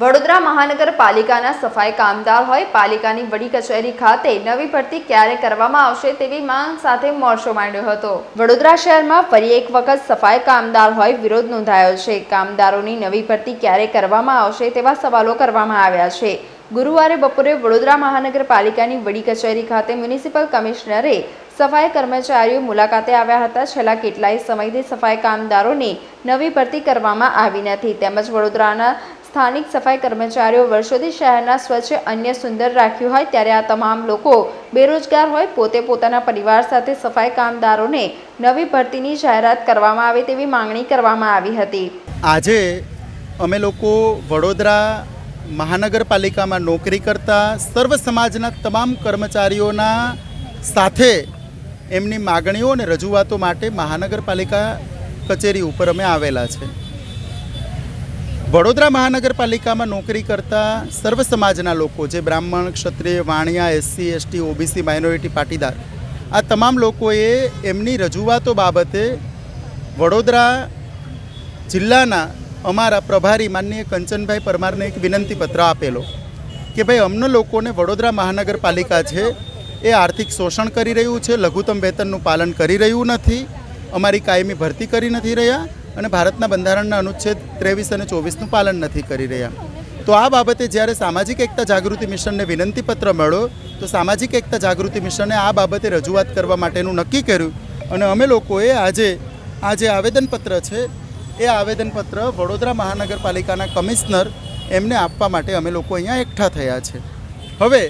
વડોદરા મહાનગરપાલિકાના સફાઈ કામદાર હોય, પાલિકાની વડી કચેરી ખાતે નવી ભરતી ક્યારે કરવામાં આવશે તેવી માંગ સાથે મોરચો માંડ્યો હતો. વડોદરા શહેરમાં ફરી એક વખત સફાઈ કામદાર હોય વિરોધ નોંધાયો છે. કામદારોની નવી ભરતી ક્યારે કરવામાં આવશે તેવા સવાલો કરવામાં આવ્યા છે. ગુરુવારે બપોરે વડોદરા મહાનગરપાલિકાની વડી કચેરી ખાતે મ્યુનિસિપલ કમિશનરે સફાઈ કર્મચારીઓ મુલાકાતે આવ્યા હતા. છેલ્લા કેટલાય સમયથી સફાઈ કામદારોની નવી ભરતી કરવામાં આવી નથી. તેમજ વડોદરાના સ્થાનિક સફાઈ કર્મચારીઓ વર્ષોથી શહેરના સ્વચ્છ, અન્ય સુંદર રાખ્યું હોય ત્યારે આ તમામ લોકો બેરોજગાર હોય, પોતે પોતાના પરિવાર સાથે સફાઈ કામદારોને નવી ભરતીની જાહેરાત કરવામાં આવે તેવી માંગણી કરવામાં આવી હતી. આજે અમે લોકો વડોદરા મહાનગરપાલિકામાં નોકરી કરતા સર્વ સમાજના તમામ કર્મચારીઓના સાથે એમની માગણીઓ અને રજૂઆતો માટે મહાનગરપાલિકા કચેરી ઉપર અમે આવેલા છે. વડોદરા મહાનગરપાલિકામાં નોકરી કરતા સર્વ સમાજના લોકો, જે બ્રાહ્મણ, ક્ષત્રિય, વાણિયા, SC, ST, OBC, minority Patidar, આ તમામ લોકોએ એમની રજૂઆતો બાબતે વડોદરા જિલ્લાના અમારા પ્રભારી માનનીય કંચનભાઈ પરમારને એક વિનંતી પત્ર આપેલો કે ભાઈ અમને લોકોને વડોદરા મહાનગરપાલિકા છે એ આર્થિક શોષણ કરી રહ્યું છે, લઘુત્તમ વેતનનું પાલન કરી રહ્યું નથી, અમારી કાયમી ભરતી કરી નથી રહ્યા અને ભારતના બંધારણના અનુચ્છેદ ત્રેવીસ અને ચોવીસનું પાલન નથી કરી રહ્યા. તો આ બાબતે જ્યારે સામાજિક એકતા જાગૃતિ મિશનને વિનંતી પત્ર મળ્યો, તો સામાજિક એકતા જાગૃતિ મિશને આ બાબતે રજૂઆત કરવા માટેનું નક્કી કર્યું અને અમે લોકોએ આજે, આ જે આવેદનપત્ર છે, એ આવેદનપત્ર વડોદરા મહાનગરપાલિકાના કમિશનર એમને આપવા માટે અમે લોકો અહીંયા એકઠા થયા છે. હવે,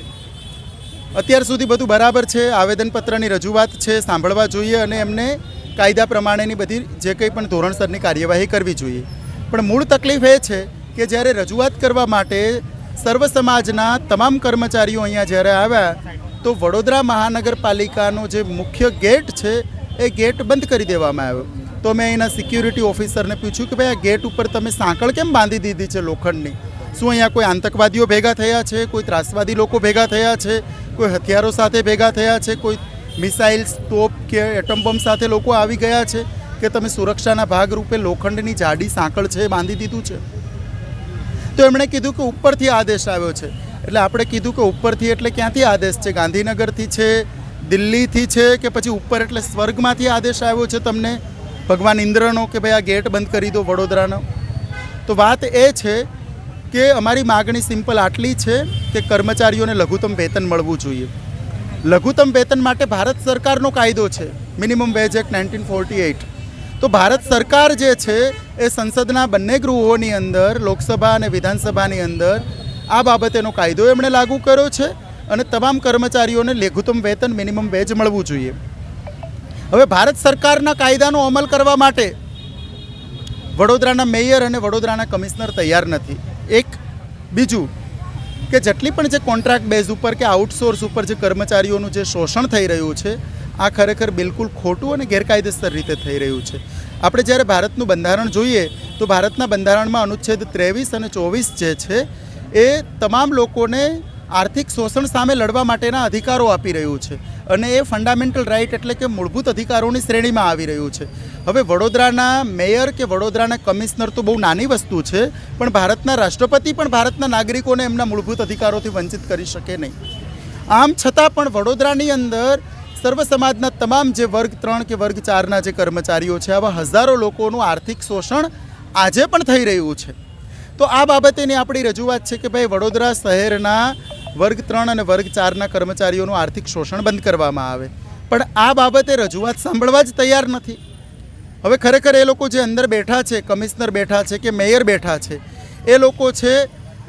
અત્યાર સુધી બધું બરાબર છે, આવેદનપત્રની રજૂઆત છે, સાંભળવા જોઈએ અને એમને કાયદા પ્રમાણેની બધી જે કંઈ પણ ધોરણસરની કાર્યવાહી કરવી જોઈએ. પણ મૂળ તકલીફ એ છે કે જ્યારે રજૂઆત કરવા માટે સર્વ સમાજના તમામ કર્મચારીઓ અહીંયા જ્યારે આવ્યા, તો વડોદરા મહાનગરપાલિકાનો જે મુખ્ય ગેટ છે, એ ગેટ બંધ કરી દેવામાં આવ્યો. તો મેં અહીંના સિક્યુરિટી ઓફિસરને પૂછ્યું કે ભાઈ, આ ગેટ ઉપર તમે સાંકળ કેમ બાંધી દીધી છે લોખંડની? શું અહીંયા કોઈ આતંકવાદીઓ ભેગા થયા છે? કોઈ ત્રાસવાદી લોકો ભેગા થયા છે? કોઈ હથિયારો સાથે ભેગા થયા છે? કોઈ મિસાઇલ્સ તોપ કે એટમ બોમ્બ સાથે લોકો આવી ગયા છે કે તમે સુરક્ષાના ભાગરૂપે લોખંડની જાડી સાંકળ છે બાંધી દીધું છે? તો એમણે કીધું કે ઉપરથી આદેશ આવ્યો છે. એટલે આપણે કીધું કે ઉપરથી એટલે ક્યાંથી આદેશ છે? ગાંધીનગરથી છે, દિલ્હીથી છે કે પછી ઉપર એટલે સ્વર્ગમાંથી આદેશ આવ્યો છે તમને? ભગવાન ઇન્દ્રનો કે ભાઈ આ ગેટ બંધ કરી દો વડોદરાનો? તો વાત એ છે કે અમારી માગણી સિમ્પલ આટલી છે કે કર્મચારીઓને લઘુત્તમ વેતન મળવું જોઈએ. લઘુત્તમ વેતન માટે ભારત સરકારનો કાયદો છે. Minimum wage act nineteen forty eight તો ભારત સરકાર જે છે, એ સંસદના બંને ગૃહોની અંદર, લોકસભા અને વિધાનસભાની અંદર, આ બાબતેનો કાયદો એમણે લાગુ કર્યો છે અને તમામ કર્મચારીઓને લઘુત્તમ વેતન મિનિમમ વેજ મળવું જોઈએ. હવે ભારત સરકારના કાયદાનો અમલ કરવા માટે વડોદરાના મેયર અને વડોદરાના કમિશનર તૈયાર નથી. એક બીજું કે જેટલી પણ જે કોન્ટ્રાક્ટ બેઝ ઉપર કે આઉટસોર્સ ઉપર જે કર્મચારીઓનું જે શોષણ થઈ રહ્યું છે, આ ખરેખર બિલકુલ ખોટું અને ગેરકાયદેસર રીતે થઈ રહ્યું છે. આપણે જ્યારે ભારતનું બંધારણ જોઈએ, તો ભારતના બંધારણમાં અનુચ્છેદ ત્રેવીસ અને ચોવીસ જે છે, એ તમામ લોકોને આર્થિક શોષણ સામે લડવા માટેના અધિકારો આપી રહ્યું છે. અને એ ફંડામેન્ટલ રાઇટ એટલે કે મૂળભૂત અધિકારોની શ્રેણીમાં આવી રહ્યું છે. હવે વડોદરાના મેયર કે વડોદરાના કમિશનર તો બહુ નાની વસ્તુ છે, પણ ભારતના રાષ્ટ્રપતિ પણ ભારતના નાગરિકોને એમના મૂળભૂત અધિકારોથી વંચિત કરી શકે નહીં. આમ છતાં પણ વડોદરાની અંદર સર્વ સમાજના તમામ જે વર્ગ ત્રણ કે વર્ગ ચારના જે કર્મચારીઓ છે, આવા હજારો લોકોનું આર્થિક શોષણ આજે પણ થઈ રહ્યું છે. તો આ બાબતેની આપણી રજૂઆત છે કે ભાઈ વડોદરા શહેરના વર્ગ ત્રણ અને વર્ગ ચારના કર્મચારીઓનું આર્થિક શોષણ બંધ કરવામાં આવે. પણ આ બાબતે રજૂઆત સાંભળવા જ તૈયાર નથી. હવે ખરેખર એ લોકો જે અંદર બેઠા છે, કમિશનર બેઠા છે કે મેયર બેઠા છે, એ લોકો છે,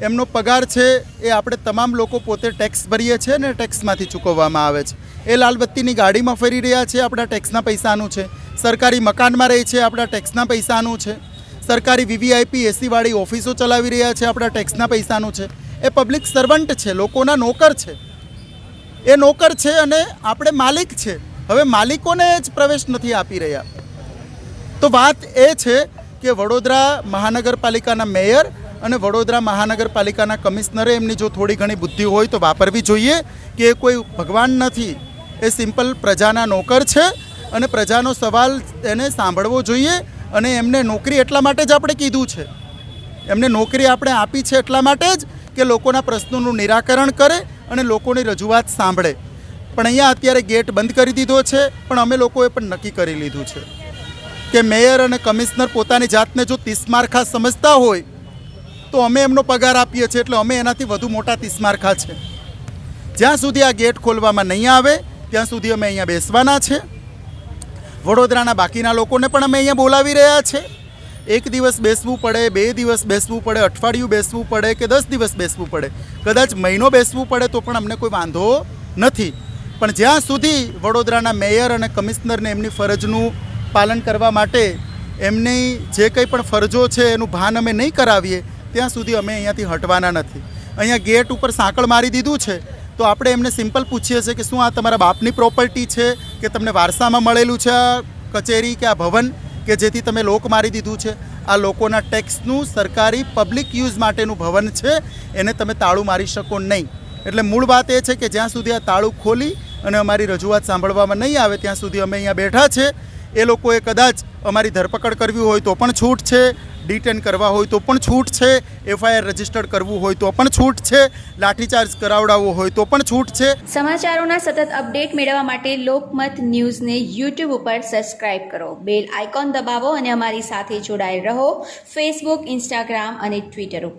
એમનો પગાર છે, એ આપણે તમામ લોકો પોતે ટેક્સ ભરીએ છીએ ને ટેક્સમાંથી ચૂકવવામાં આવે છે. એ લાલબત્તીની ગાડીમાં ફરી રહ્યા છે, આપણા ટેક્સના પૈસાનું છે. સરકારી મકાનમાં રહે છે, આપણા ટેક્સના પૈસાનું છે. સરકારી વીવીઆઈપી એસીવાળી ઓફિસો ચલાવી રહ્યા છે, આપણા ટેક્સના પૈસાનું છે. એ પબ્લિક સર્વન્ટ છે, લોકોના નોકર છે. એ નોકર છે અને આપણે માલિક છે. હવે માલિકોને જ પ્રવેશ નથી આપી રહ્યા. તો વાત એ છે કે વડોદરા મહાનગરપાલિકાના મેયર અને વડોદરા મહાનગરપાલિકાના કમિશનરે એમની જો થોડી ઘણી બુદ્ધિ હોય તો વાપરવી જોઈએ કે એ કોઈ ભગવાન નથી. એ સિમ્પલ પ્રજાના નોકર છે અને પ્રજાનો સવાલ એને સાંભળવો જોઈએ અને એમને નોકરી એટલા માટે જ આપણે કીધું છે. એમને નોકરી આપણે આપી છે એટલા માટે જ કે લોકોના પ્રશ્નોનું નિરાકરણ કરે અને લોકોની રજૂઆત સાંભળે. પણ અહીંયા અત્યારે ગેટ બંધ કરી દીધો છે, પણ અમે લોકોએ પણ નક્કી કરી લીધું છે કે મેયર અને કમિશનર પોતાની જાતને જો તીસમારખા સમજતા હોય, તો અમે એમનો પગાર આપીએ છીએ એટલે અમે એનાથી વધુ મોટા તીસમારખા છે. જ્યાં સુધી આ ગેટ ખોલવામાં નહીં આવે, ત્યાં સુધી અમે અહીંયા બેસવાના છે. વડોદરાના બાકીના લોકોને પણ અમે અહીંયા બોલાવી રહ્યા છે. એક દિવસ બેસવું પડે, બે દિવસ બેસવું પડે, અઠવાડિયું બેસવું પડે કે દસ દિવસ બેસવું પડે? કદાચ મહિનો બેસવું પડે તો પણ અમને કોઈ વાંધો નથી. પણ જ્યાં સુધી વડોદરાના મેયર અને કમિશનરને એમની ફરજનું પાલન કરવા માટે એમની જે કંઈ પણ ફરજો છે એનું ભાન અમે નહીં કરાવીએ, ત્યાં સુધી અમે અહીંયાથી હટવાના નથી. અહીંયા ગેટ ઉપર સાંકળ મારી દીધું છે, તો આપણે એમને સિમ્પલ પૂછીએ છીએ કે શું આ તમારા બાપની પ્રોપર્ટી છે, કે તમને વારસામાં મળેલું છે આ કચેરી કે આ ભવન? કે જેથી તમે લોક મારી દીધું છે. આ લોકોના ટેક્સનું સરકારી પબ્લિક યુઝ માટેનું ભવન છે. એને તમે તાળું મારી શકો નહીં. એટલે મૂળ વાત એ છે કે જ્યાં સુધી આ તાળું ખોલી અને અમારી રજૂઆત સાંભળવામાં નહીં આવે, ત્યાં સુધી અમે અહીંયા બેઠા છે. એ લોકોએ કદાચ અમારી ધરપકડ કરવી હોય તો પણ છૂટ છે, ડિટેન કરવા હોય તો પણ છૂટ છે, એફઆઈઆર રજિસ્ટર કરવું હોય તો પણ છૂટ છે, લાઠીચાર્જ કરાવડાવવો હોય તો પણ છૂટ છે. સમાચારોના સતત અપડેટ મેળવવા માટે લોકમત ન્યૂઝને યુટ્યુબ ઉપર સબસ્ક્રાઇબ કરો. બેલ આઇકોન દબાવો અને અમારી સાથે જોડાયેલ રહો. ફેસબુક, ઇન્સ્ટાગ્રામ અને ટ્વિટર ઉપર.